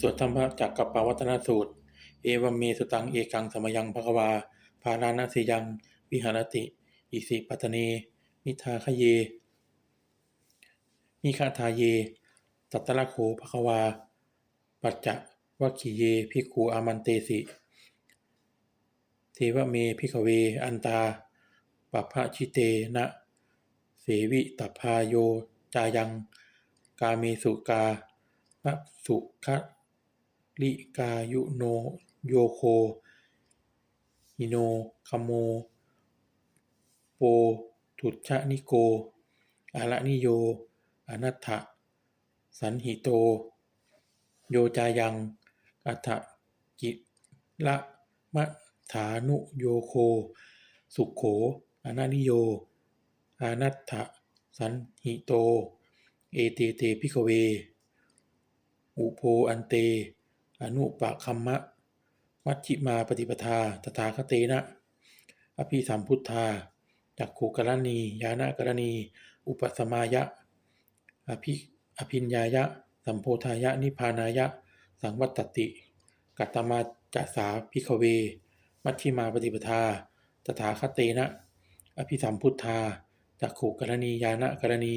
สวดธรรมจักกับปวัตนสูตร เอวัมเมสุตังเอกังสมยังภควา ภารานาสิยัง วิหารติ อิสิปัตเนมิทาคเยมิคาทาเย ตัตตะละโขภควา ปัจจะวัคคีเยภิกขุอามันเตสิ เทวเมพิกเว อันตาปัพพชิเตนะ เสวิตพพาโย จายัง กาเมสุกาะสุคะ ลิกายุโนโยโคหิโนคโมโปทุจชนิโกอาระนิโยอนัตถะสันหิโต โยจายัง อัฏฐกิละมะฐานุโยโค สุขโขอนานิโย อานัตถะสันหิโต เอเตเตพิกเว อุโพอันเต อนุปะคัมมะ มัชฌิมาปฏิปทา ตถาคเตนะ อภิสัมพุทธาจักขุกรณีญาณกรณี อุปสมายะ อภิอภิญญายะ สัมโพธายะ นิพานายะ สังวัตติ กัตมาจัสาพิกเว มัชฌิมาปฏิปทา ตถาคเตนะ อภิสัมพุทธาจักขุกรณีญาณกรณี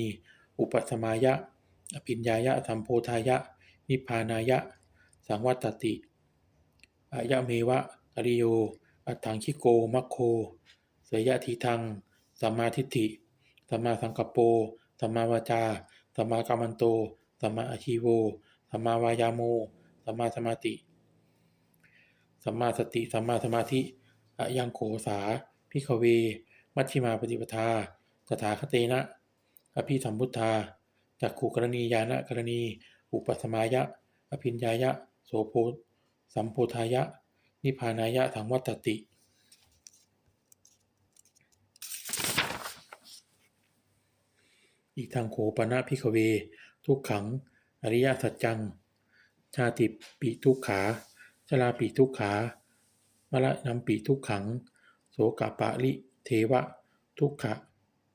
อุปสมายะ อภิญญายะ สัมโพธายะ นิพานายะ สังวัตติอายะเมวะอริโย อัตถังคิโก มัคโค เสยยะทีทังสัมมาทิฏฐิสัมมาสังกัปโปสัมมาวาจาสัมมากัมมันโตสัมมาอาชีโวสัมมาวายาโมสัมมาสมาติสัมมาสติสัมมาสมาธิอะยังโขสาพิกเว มัชฌิมาปฏิปทาตถาคเตนะ อภิสัมพุทธาจักขุกรณีญาณกรณี อุปสมายะ อภิญญายะ สโพสัมโพธายะ นิพพานายะสังวัตติ อีกทางโขปนะพิกเว ทุกขัง อริยสัจจัง ชาติปิทุกขาชราปิทุกขามรณะปิทุกขัง โสกปะลิเทวะ ทุกขะ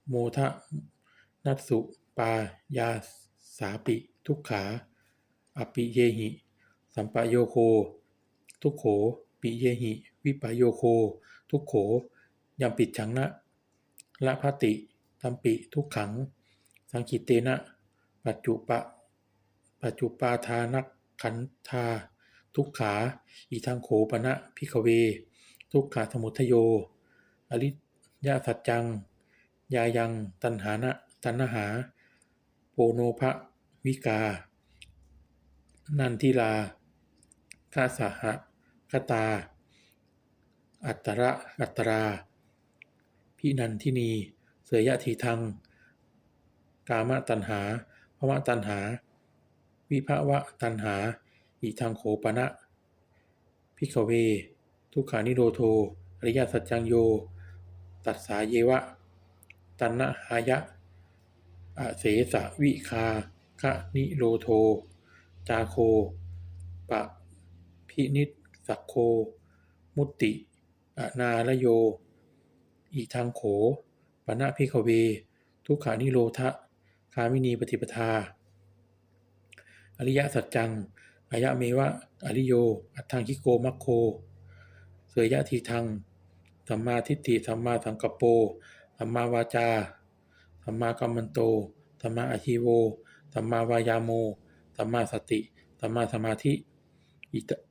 โมทะนัสสุปายาสาปิทุกขา อปิเยหิ สัมปโยโค ทุกโข ปิเยหิ วิปโยโค ทุกโขยัมปิดฉังนะละพติตัมปิทุกขัง สังคิเตนะ ปัจจุปะ ปัจจุปาทานักขันธา ทุกขา อีทางโขปนะพิกเว ทุกขาสมุทโย อริยสัจจัง ยายัง ตันหานะตันหา โปโนภะวิกา นันทิลา คาสหะคตา อัตตระอัตตราพินันทินี เสยยะทีทัง กามตัณหาภวะตัณหา วิภาวะตัณหาอีทางโขปนะพิกเว ทุกขานิโรโทอริยสัจจังโย ตัสสาเยวะ ตันนะหายะอเสสะวิคาคะนิโรโท จาโค ปะ พินิสสักโค มุติอนาลโย อีทางโขปนะพิกเว ทุกขานิโรธะคามินีปฏิปทา อริยสัจจังอายะเมวะอริโย อัตถังคิโกมัคโค เสยยะทีทังสัมมาทิฏฐิสัมมาสังกปโปสัมมาวาจาสัมมากัมมันโตสัมมาอาชีโวสัมมาวายาโมสัมมาสติสัมมาสมาธิ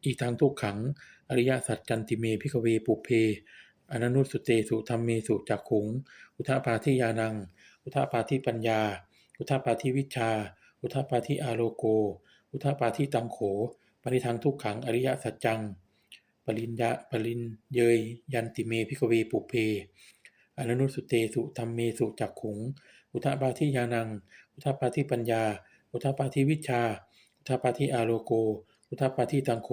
อีกทางทุกขัง อริยสัจจันติเมพิกเวปุเพอนันุสุเตสุธรรมเมสุจักขุง อุทาปาทิยานัง อุทาปาทิปัญญา อุทาปาทิวิชา อุทาปาทิอาโลโก อุทาปาทิตังโข ปริทางทุกขังอริยสัจจัง ปริญญาปรินเยยยันติเมพิกเวปุเพอนันุสุเตสุธรรมเมสุจักขุง อุทาปาทิยานัง อุทาปาทิปัญญา อุทาปาทิวิชา อุทาปาทิอาโลโก อุทาปาทิตังโข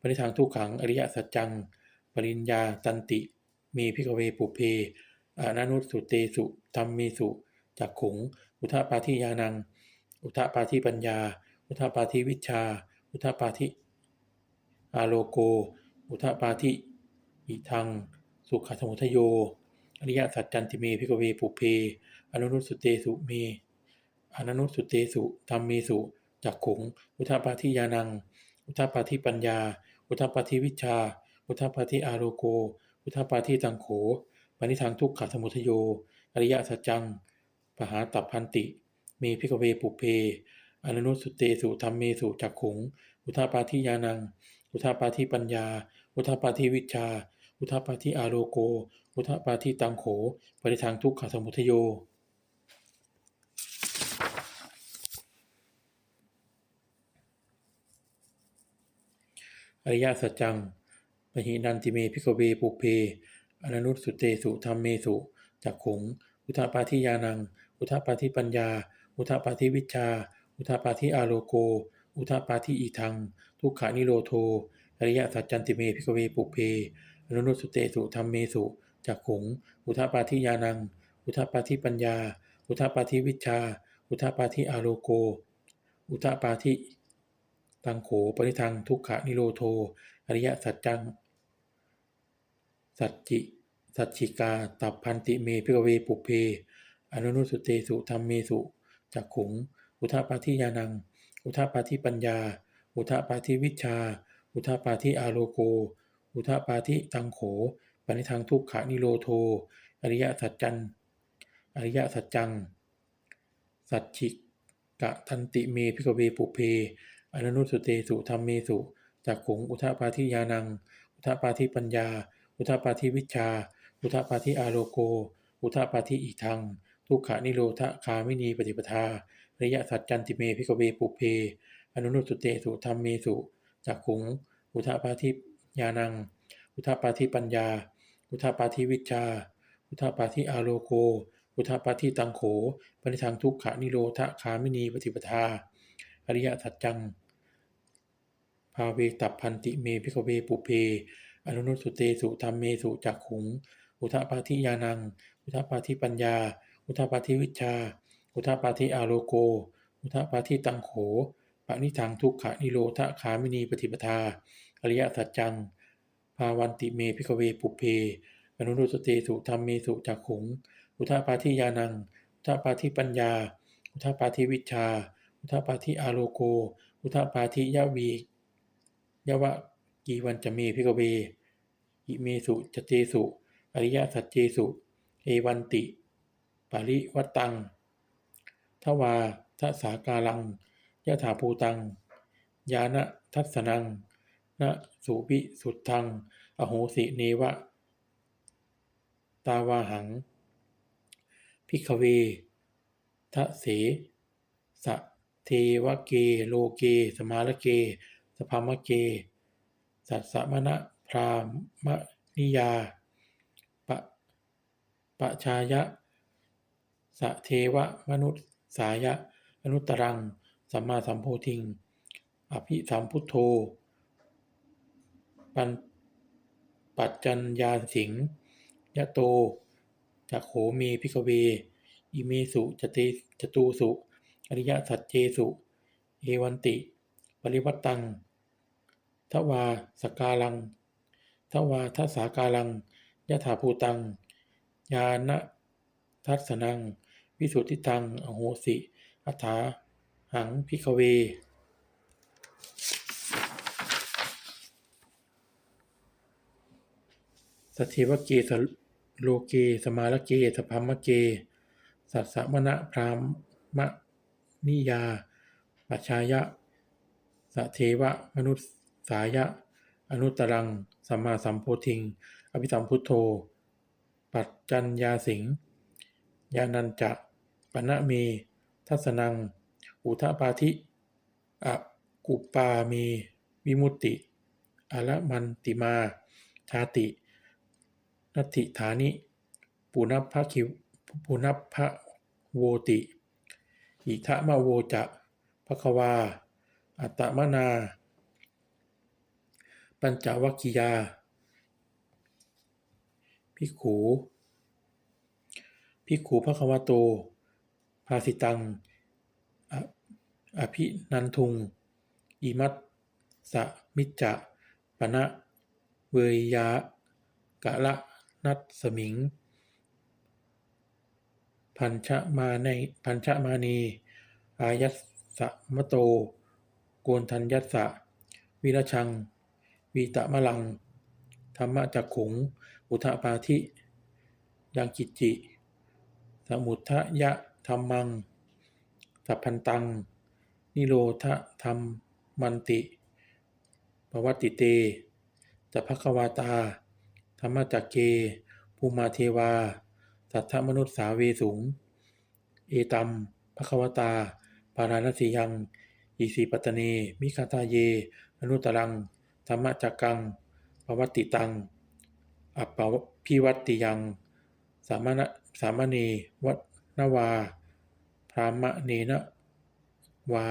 ปริทางทุกขัง อริยสัจจัง ปริญญาตันติเมพิกเวปุเพอานานุสุเตสุธรรมเมสุจักขุง อุทาปาทิยานัง อุทาปาทิปัญญา อุทาปาทิวิชา อุทาปาทิอาโลโก อุทาปาทิอิทัง สุขสมุทโย อริยสัจจันติเมพิกเวปุเพ อนุนุสุเตสุเมอนันุสุเตสุธรรมเมสุจักขุง อุทาปาทิยานัง อุทาปาทิปัญญา อุทาปาทิวิชา อุทาปาทิอาโรโก อุทาปาทิตังโขปณิทังทุกขสมุทโย อริยสัจจัง ปหาตัพพันติ เมพิกเวปุเพอนุนุสุเตสุธรรมเมสุจักขุงอุทาปาทิยานัง อุทาปาทิปัญญา อุทาปาทิวิชา อุทาปาทิอาโรโก อุทาปาทิตังโขปณิทังทุกขสมุทโย อริยสัจจังปหินันติเมพิกเวปุเพอนันุสุเตสุธรรมเมสุจักขงอุทาปาทิยานัง อุทาปาทิปัญญา อุทาปาทิวิชา อุทาปาทิอาโลโก อุทาปาทิอีทัง ทุกขานิโรโท อริยสัจจันติเมพิกเวปุเพอนันุสุเตสุธรรมเมสุจักขงอุทาปาทิยานัง อุทาปาทิปัญญา อุทาปาทิวิชา อุทาปาทิอาโลโก อุทาปาทิ ตังโขปริทังทุกขนิโรโท อริยสัจจัง สัจจิสัจฉิกา ตับพันติเมพิกเวปุเพ อนุนุสุเตสุธรรมเมสุจักขุง อุทาปาทิยานัง อุทาปาทิปัญญา อุทาปาทิวิชา อุทาปาทิอาโลโก อุทาปาทิตังโขปณิทังทุกขนิโรโท อริยสัจจันอริยสัจจัง สัจฉิกะทันติเมพิกเวปุเพ อนุนุสุเตสุธรรมเมสุจักขุงอุทปาทิยานัง อุทปาทิปัญญา อุทปาทิวิชา อุทปาทิอาโลโก อุทปาทิอิทัง ทุกขานิโรธคามินีปฏิปทาอริยสัจจันติเมพิกเวปุเพอนุนุสุเตสุธรรมเมสุจักขุง อุทปาทิยานัง อุทปาทิปัญญา อุทปาทิวิชา อุทปาทิอาโลโก อุทปาทิตังโขปณิทังทุกขานิโรธคามินีปฏิปทา อริยสัจจัง ภาเวตับพันติเมพิกเวปุเพ อนุนุสุเตสุธรรมเมสุจักขุง อุทปาทิยานัง อุทปาทิปัญญา อุทปาทิวิชา อุทปาทิอาโลโก อุทปาทิตังโขปณิทังทุกขนิโรธคามินีปฏิปทา อริยสัจจัง ภาวันติเมพิกเวปุเพ อนุนุสเตสุธรรมเมสุจักขุง อุทปาทิยานัง อุทปาทิปัญญา อุทปาทิวิชา อุทปาทิอาโลโก อุทปาทิยะวี ยวะกีวันจะเมพิกเวอิเมสุจเจสุ อริยสัจเจสุ เอวันติ ปาริวัตัง ทวาทัสาการังยะถาภูตัง ยานะทัสสนังนะสุปิสุทธัง อโหสิเนวะ ตาวาหัง พิกเวทะเสสะเทวะเกโลเก สมาลเก สภามเก สัตสมณะพรามนิยา ปะปะชายะ สะเทวะมนุษย์สายะอนุตตรัง สัมมาสัมโพธิง อภิสัมพุทโธ ปันปัจจัญญาสิงยะโตจักโขเมพิกเว อิเมสุจเตจตูสุ อริยสัจเจสุ เอวันติ ปริวัตตัง ทวาสกาลัง ทวาทัสาการังยะถาภูตัง ญาณทัสสนัง วิสุทธิตัง อโหสิอัฏฐาหังพิกเวสทธิวเกสโลเก สมาลเกสพัมมะเก สัสสมณะพรามมะนิยาปัจชายะสเทวะมนุษย์ สายะ อนุตรัง สัมมาสัมโพธิง อภิสัมพุทโธ ปัจจัญญาสิงยานันจะปณะเม ทัสนัง อุทปาธิอะกุปาเมวิมุตติอละมันติมาชาติ นัตถิฐานิ ปุณพพะคิวปุณพะโวติ อิทะมะโวจะภควา อัตตมนา ปัญจวัคคียาภิกขุภิกขุภควโต ภาสิตังออภินันทุง อิมัตสะมิจจะปณะเวยยะกะละนัตสมิง พันชะมาในพันชะมานีอายัสสะมะโต โกนทัญยัสสะวิรชัง วีตะมะลัง ธรรมะจักขุง อุทปาธิยังกิจจิ สมุทะยะธรรมังสัพพันตัง นิโรธธรรมมันติปวัตติเตจะภควาตา ธรรมจักเก ภูมาเทวา สัทธมนุษย์สาเวสุง เอตัมภควตา ปาราณสียังอิสีปัตตเน มิคาตาเย อนุตรัง ธรรมจักกังปวัตติตังอัปปพิวัตติยัง สามณสามเณวัตนวา พรามเนนะวา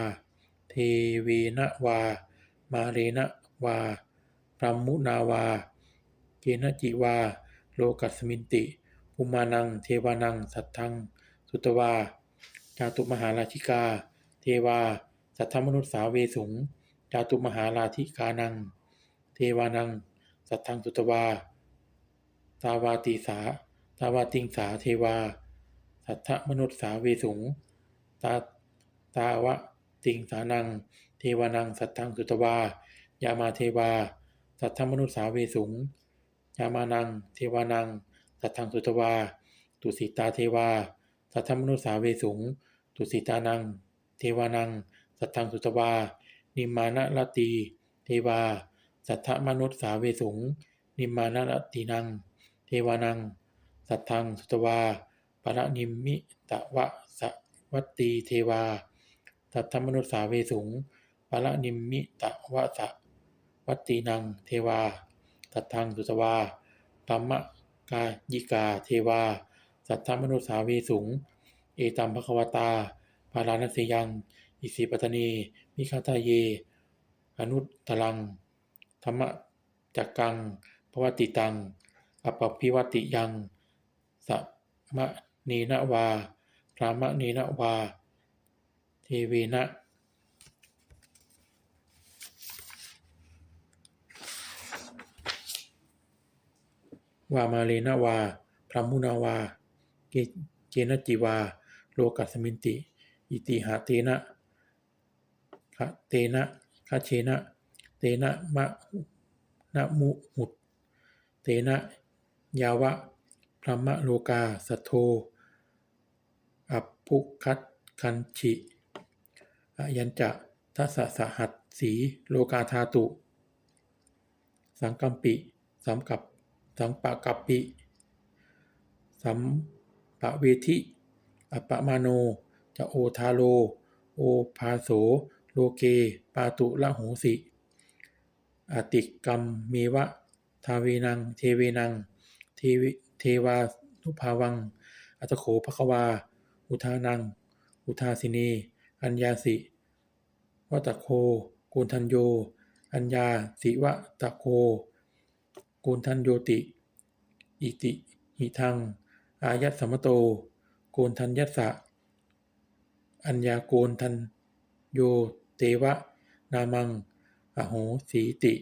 เทเวนะวา มาเรนะวาพรหมุนาวา เกณจิวา โลกัสมินติ ภูมานัง เทวานัง สัทธัง สุตวา จาตุมหาราชิกา เทวา สัทธมนุษสาเวสุง จาตุมหาราธิกานัง เทวานัง สัทธังสุตวาตาวาติสาตาวาติงสาเทวา สัทธมนุษย์สาเวสุง ตาตาวะติงสานัง เทวานัง สัทธังสุตวา ยามาเทวา สัทธมนุษย์สาเวสุง ยามานัง เทวานัง สัทธังสุตวา ตุสิตาเทวา สัทธมนุษย์สาเวสุง ตุสิตานัง เทวานัง สัทธังสุตวา นิมานะลตี เทวา สัทธมนุษย์สาเวสุง นิมมานะลตีนัง เทวานัง สัทธังสุตวาปรนิมมิตะวะสวัตตีเทวา สัทธมนุษย์สาเวสุงปรนิมมิตะวะสวัตตีนัง เทวา สัทธังสุตวาธรรมกายิกาเทวา สัทธมนุษย์สาเวสุง เอตัมภควตาปาราณสียัง อิสิปตตเนมิคาตาเย อนุตตรัง ธรรมจักกังปวัตติตังอปปพิวติยังสัมะเนนวาพรามะเนนวาเทเวนะวามาเลนะวา พรหมุนาวา เกเนจิวา โลกัสมินติ อิติหาเตนะคะเตนะคะเชนะ นะมะนะมุหุตเตนะยาวะพรหมโลกาสัทโธอัปพุคัตคันฉิอยัญจะทัสสะสหัสสีโลกาธาตุ สังกัมปิสัมกับสังปะกัปปิสัมปะเวทิอัปปะมาโน จะโอทาโล โอภาโส โลเก ปาตุละโหสิ อติกรรมเมวะทาเวนังเทเวนัง เทวิเทวานุภาวัง อัตโขภควา อุทานัง อุทาสินี อัญญาสิวัตโคกูลทันโย อัญญาสิวะตะโคกูลทันโยติ อิติ หิทัง อายัตสมมโตโกนทันยัสสะ อัญญาโกนทันโย เตวะ นามัง อโหสีติ